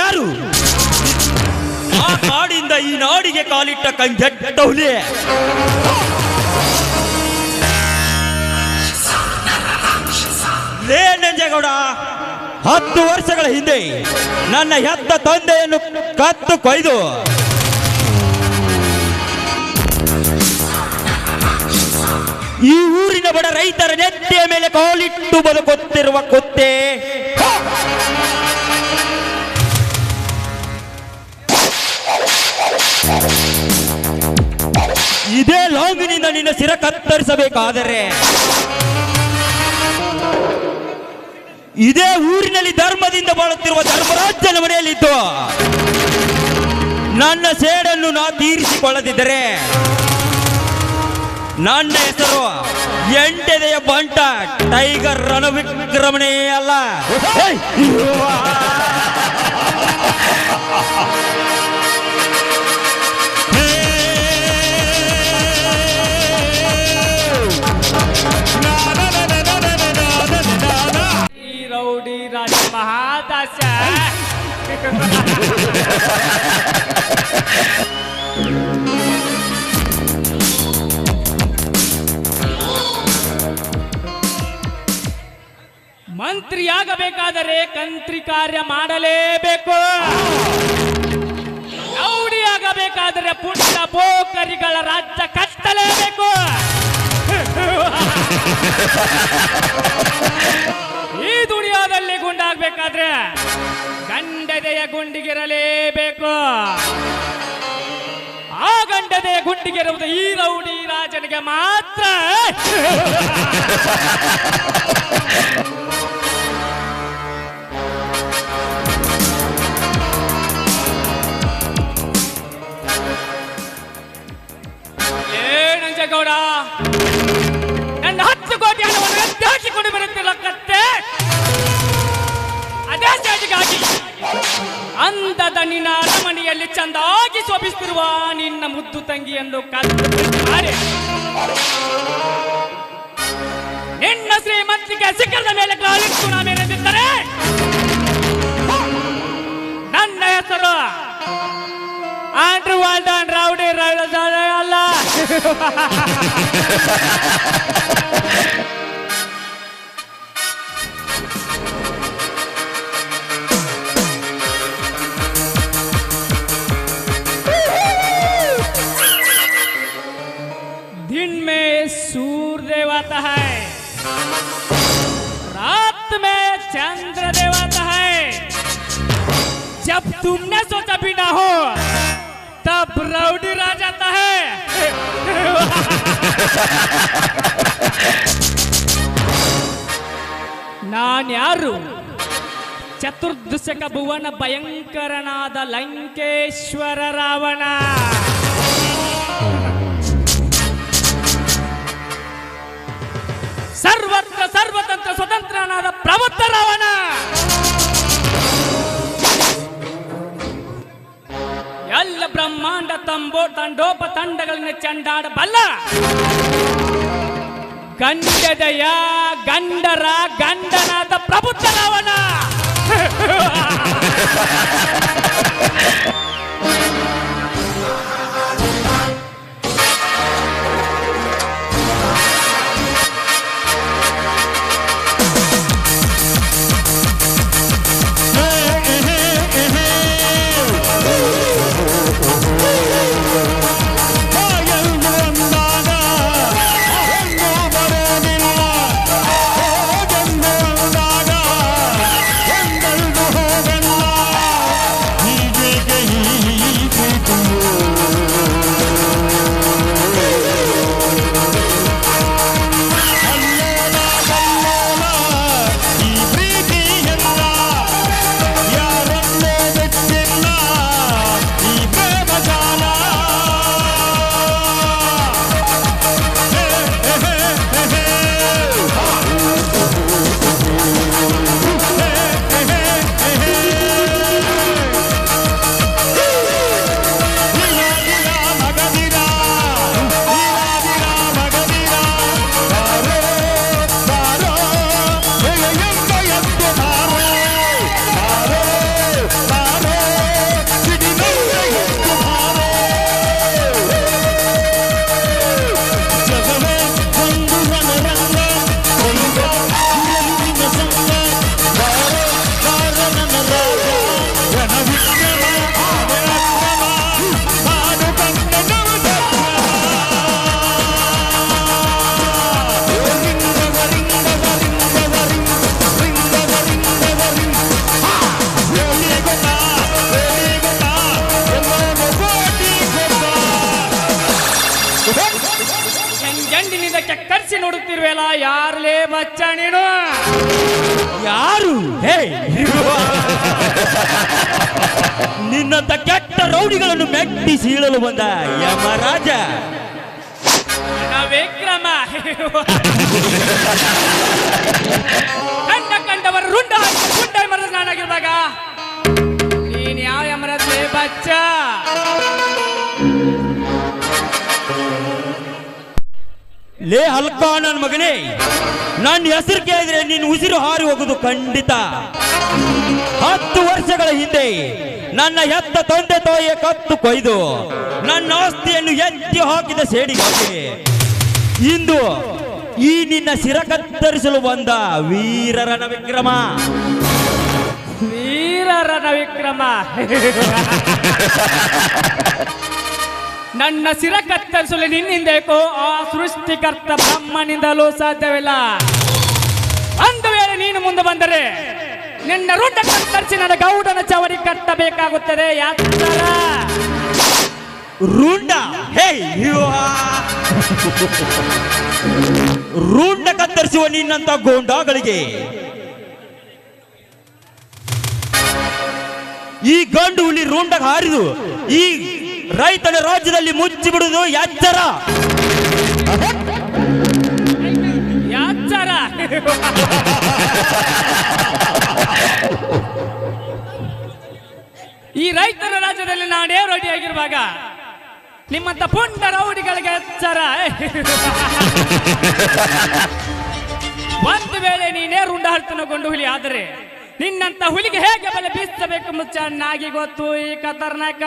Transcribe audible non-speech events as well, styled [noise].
ಯಾರು? ಆ ಕಾಡಿಂದ ಈ ನಾಡಿಗೆ ಕಾಲಿಟ್ಟ ಕಂಗೆಟ್ಟ ಲೇ ನಂಜೇಗೌಡ, ಹತ್ತು ವರ್ಷಗಳ ಹಿಂದೆ ನನ್ನ ಹೆತ್ತ ತಂದೆಯನ್ನು ಕತ್ತು ಕೊಯ್ದು. ಈ ಊರಿನ ಬಡ ರೈತರ ನೆತ್ತಿಯ ಮೇಲೆ ಕಾಲಿಟ್ಟು ಬದುಕುತ್ತಿರುವ ಕೊತ್ತೆ. ನಿನ್ನ ಸಿರ ಕತ್ತರಿಸಬೇಕಾದರೆ ಇದೇ ಊರಿನಲ್ಲಿ ಧರ್ಮದಿಂದ ಬಾಳುತ್ತಿರುವ ಧರ್ಮರಾಜನ ಮನೆಯಲ್ಲಿದ್ದು ನನ್ನ ಸೇಡನ್ನು ನಾ ತೀರಿಸಿಕೊಳ್ಳದಿದ್ದರೆ ನನ್ನ ಹೆಸರು ಎಂಟೆದೆಯ ಬಂಟ ಟೈಗರ್ ರಣವಿಕ್ರಮಣೇ ಅಲ್ಲ. [laughs] ಮಂತ್ರಿಯಾಗಬೇಕಾದರೆ ಕಂತ್ರಿ ಕಾರ್ಯ ಮಾಡಲೇಬೇಕು. ರೌಡಿಯಾಗಬೇಕಾದರೆ ಪುಟ್ಟ ಪೋಕರಿಗಳ ರಾಜ್ಯ ಕಟ್ಟಲೇಬೇಕು. [laughs] [laughs] ಗುಂಡಾಗಬೇಕಾದ್ರೆ ಗುಂಡಾಗ್ಬೇಕಾದ್ರೆ ಗಂಡದೆಯ ಗುಂಡಿಗಿರಲೇಬೇಕು. ಆ ಗಂಡದೆಯ ಗುಂಡಿಗಿರುವುದು ಈ ರೌಡಿ ರಾಜನಿಗೆ ಮಾತ್ರ. ನಿನ್ನ ಅರಮನೆಯಲ್ಲಿ ಚಂದಾಗಿ ಶೋಭಿಸುತ್ತಿರುವ ನಿನ್ನ ಮುದ್ದು ತಂಗಿಯನ್ನು ಕದ್ದು ಮಾಡಿ ನಿನ್ನ ಶ್ರೀಮಂತಿಗೆ ಶಿಖರದ ಮೇಲೆ ಕಾಲಿಟ್ಟು ನಾವೇನೆಂದಿದ್ದರೆ ನನ್ನ ಹೆಸರು ಆಂಡ್ರೂ ವಾಲ್ಡನ್, ರೌಡಿ ರೈಡರ್ ಅಲ್ಲ. देवाता है रात में चंद्र देवाता है जब तुमने सोचा भी ना हो तब रौडी राज आता है ನಾನ್ಯಾರು ಚತುರ್ದಶಕ ಭುವನ ಭಯಂಕರನಾದ ಲಂಕೇಶ್ವರ ರಾವಣ ಸರ್ವತ್ರ ಸರ್ವತಂತ್ರ ಸ್ವತಂತ್ರನಾದ ಪ್ರವತ್ತ ರಾವಣ ಎಲ್ಲ ಬ್ರಹ್ಮಾಂಡ ತಂಬೋ ತಂಡೋಪ ತಂಡಗಳನ್ನ ಚಂಡಾಡಬಲ್ಲ ಗಂಡದಯ ಗಂಡರ ಗಂಡನಾದ ಪ್ರಬುದ್ಧ ರಾವಣ [laughs] ತಲೆಕೆಡ್ಸಿ ನೋಡುತ್ತಿರುವೆಲ್ಲ ಯಾರ್ಲೇ ಬಚ್ಚ ನೀನು ಯಾರು? ಹೇ ನಿನ್ನಂತ ಕೆಟ್ಟ ರೌಡಿಗಳನ್ನು ಮೆಟ್ಟಿ ಸೀಳಲು ಬಂದ ಯಮರಾಜ. ವಿಕ್ರಮ ಕಂಡ ಕಂಡವರು ರುಂಡ ಗುಂಡ ಮರದ ನಾನಾಗಿರುವಾಗ ನೀನ್ ಯಾವ ಯಮರಾಜ್ ಬಚ್ಚ? ಲೇ ಹಲ್ಕ ನನ್ನ ಮಗನೇ ನನ್ನ ಹೆಸರು ಕೇಳಿದ್ರೆ ನಿನ್ನ ಉಸಿರು ಹಾರಿ ಹೋಗುದು ಖಂಡಿತ. ಹತ್ತು ವರ್ಷಗಳ ಹಿಂದೆ ನನ್ನ ಹೆತ್ತ ತಂದೆ ತಾಯಿಯ ಕತ್ತು ಕೊಯ್ದು ನನ್ನ ಆಸ್ತಿಯನ್ನು ಎತ್ತಿ ಹಾಕಿದ ಸೇಡಿಗೆ ಇಂದು ಈ ನಿನ್ನ ಶಿರ ಕತ್ತರಿಸಲು ಬಂದ ವೀರರನ ವಿಕ್ರಮ ವೀರರನ ವಿಕ್ರಮ [laughs] ನನ್ನ ಸಿರ ಕತ್ತರಿಸಲು ನಿನ್ನಿಂದೇಕೋ? ಆ ಸೃಷ್ಟಿಕರ್ತ ಬ್ರಹ್ಮನಿಂದಲೂ ಸಾಧ್ಯವಿಲ್ಲ. ಒಂದು ವೇಳೆ ನೀನು ಮುಂದೆ ಬಂದರೆ ನಿನ್ನ ರುಂಡ ಕತ್ತರಿಸಿ ನನ್ನ ಗೌಡನ ಚವರಿ ಕಟ್ಟಬೇಕಾಗುತ್ತದೆ. ಯಾಕಂದ್ರ ರುಂಡ, ಹೇ. ರುಂಡ ಕತ್ತರಿಸುವ ನಿನ್ನಂತ ಗೋಂಡಾಗಳಿಗೆ ಈ ಗಂಡು ಹುಲಿ ರುಂಡ ಹಾರಿದು ಈ ರೈತನ ರಾಜ್ಯದಲ್ಲಿ ಮುಚ್ಚಿ ಬಿಡುವುದು ಎಚ್ಚರ. ಈ ರೈತರ ರಾಜ್ಯದಲ್ಲಿ ನಾನೇ ಆಗಿರುವಾಗ ನಿಮ್ಮಂತ ಪುಂಡ ರೌಡಿಗಳಿಗೆ ಎಚ್ಚರ. ಒಂದು ವೇಳೆ ನೀನೇ ರುಂಡ ಹರ್ತನಗೊಂಡು ಹುಲಿ ಆದರೆ ನಿನ್ನಂತ ಹುಲಿಗೆ ಹೇಗೆ ಬಲೆ ಬೀಸಬೇಕು ಚೆನ್ನಾಗಿ ಗೊತ್ತು ಈ ಕತರ್ನಾಕ